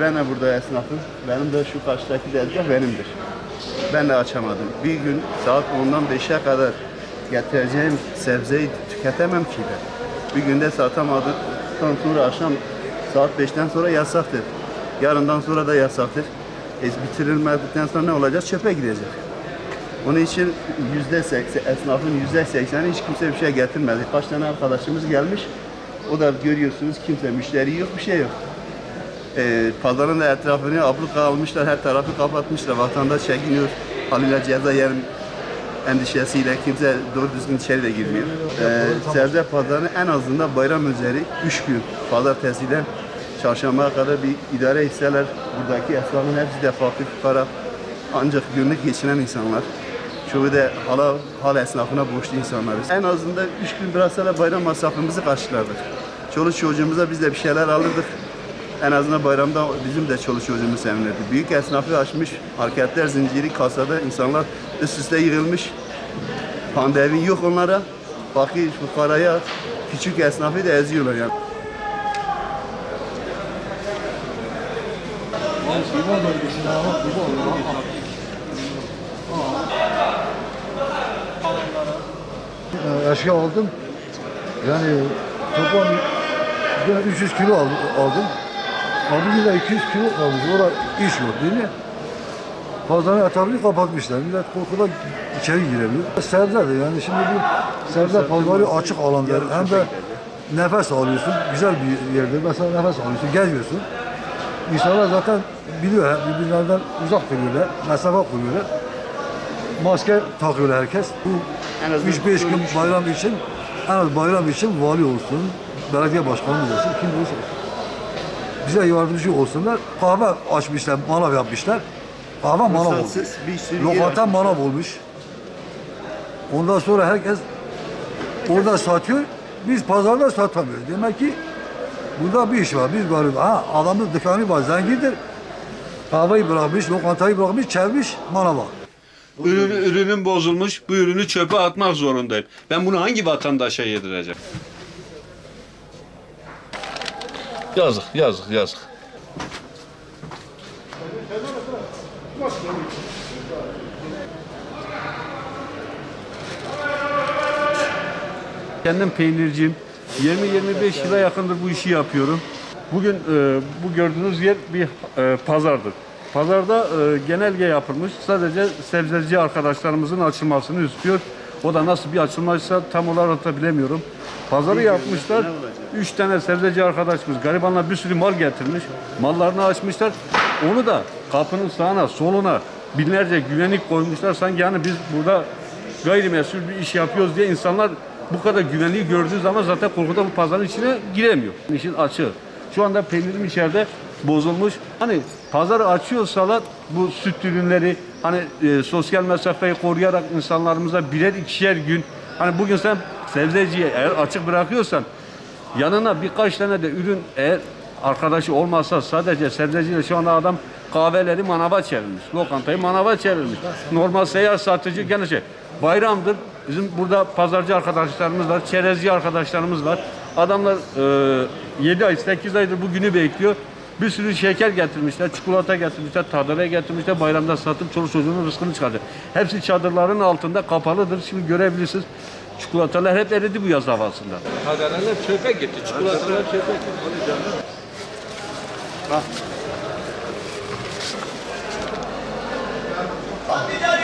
Ben de burada esnafım. Benim de şu karşıdaki tezgah benimdir. Ben de açamadım. Bir gün saat 10'dan 5'e kadar getireceğim sebzeyi tüketemem ki ben. Bir günde satamadım. Ondan sonra akşam saat 5'ten sonra yasaktır. Yarından sonra da yasaktır. E, bitirilmedikten sonra ne olacak? Çöpe gidecek. Onun için yüzde seksen, esnafın yüzde sekseni hiç kimse bir şey getirmedi. Kaç tane arkadaşımız gelmiş. O da görüyorsunuz kimse müşteri yok, bir şey yok. Ee, pazarın da etrafını abluka almışlar, her tarafı kapatmışlar. Vatandaş çekiniyor, halıyla ceza yerim endişesiyle kimse doğru düzgün içeri de girmiyor. Ee, sebze pazarını en azından bayram üzeri 3 gün, pazartesiden çarşambaya kadar bir idare etseler buradaki esnafın hepsi de fakir fukara ancak günlük geçinen insanlar. Çoğu da hala, hala esnafına borçlu insanlarız. En azından 3 gün bıraksalar bayram masrafımızı karşılardık. Çoluk çocuğumuza biz de bir şeyler alırdık. En azından bayramda bizim de çoluk çocuğumuz sevinirdi. Büyük esnafı açmış, marketler zinciri kasada insanlar üst üste yığılmış. Pandemi yok onlara. Fakir, fukaraya, küçük esnafı da eziyorlar yani. Eşya aldım. Yani toplam ben 300 kilo aldım. Bugün de 200 kilo kalmış. Orada iş yok değil mi? Pazarın etrafını kapatmışlar. Millet korkudan içeri giremiyor. Sebze de yani şimdi bu sebze pazarı açık alanda hem de nefes alıyorsun. Güzel bir yerde mesela nefes alıyorsun, geziyorsun. İnsanlar zaten biliyor birbirlerinden uzak duruyorlar, mesafe koyuyorlar. Maske takıyor herkes. Bu En azından 3-5 gün kurtulmuş. bayram için en az bayram için vali olsun, belediye başkanımız olsun, kim olursa olsun. Bize yardımcı olsunlar. Kahve açmışlar, manav yapmışlar. Kahve manav olmuş. Bir sürü yer Lokanta açmışlar. manav olmuş. Ondan sonra herkes orada satıyor. Biz pazarda satamıyoruz. Demek ki burada bir iş var. Biz garip. Ha adamın dükkanı var, zengindir. Kahveyi bırakmış, lokantayı bırakmış, çevirmiş manava. Ürün, ürünüm bozulmuş, bu ürünü çöpe atmak zorundayım. Ben bunu hangi vatandaşa yedireceğim? Yazık, yazık, yazık. Kendim peynirciyim. 20-25 yıla yakındır bu işi yapıyorum. Bugün e, bu gördüğünüz yer bir e, pazardır. Pazarda e, genelge yapılmış. Sadece sebzeci arkadaşlarımızın açılmasını istiyor. O da nasıl bir açılmaysa tam olarak da bilemiyorum. Pazarı yapmışlar. Üç tane sebzeci arkadaşımız garibanlar bir sürü mal getirmiş. Mallarını açmışlar. Onu da kapının sağına soluna binlerce güvenlik koymuşlar. Sanki yani biz burada gayrimesul bir iş yapıyoruz diye insanlar bu kadar güvenliği gördüğü zaman zaten korkudan bu pazarın içine giremiyor. İşin açığı. Şu anda peynirim içeride bozulmuş. Hani pazarı açıyorsalar bu süt ürünleri hani e, sosyal mesafeyi koruyarak insanlarımıza birer ikişer gün hani bugün sen sebzeciye eğer açık bırakıyorsan yanına birkaç tane de ürün eğer arkadaşı olmazsa sadece sebzeciyle şu anda adam kahveleri manava çevirmiş. Lokantayı manava çevirmiş. Normal seyyar satıcı gene şey. Bayramdır. Bizim burada pazarcı arkadaşlarımız var, çerezci arkadaşlarımız var. Adamlar e, 7 ay, 8 aydır bu günü bekliyor. Bir sürü şeker getirmişler, çikolata getirmişler, tadere getirmişler. Bayramda satıp çoluk çocuğunun rızkını çıkardı. Hepsi çadırların altında kapalıdır. Şimdi görebilirsiniz. Çikolatalar hep eridi bu yaz havasında. Kaderalar çöpe gitti, çikolatalar çöpe gitti. Hadi canım. Bak. Bak bir daha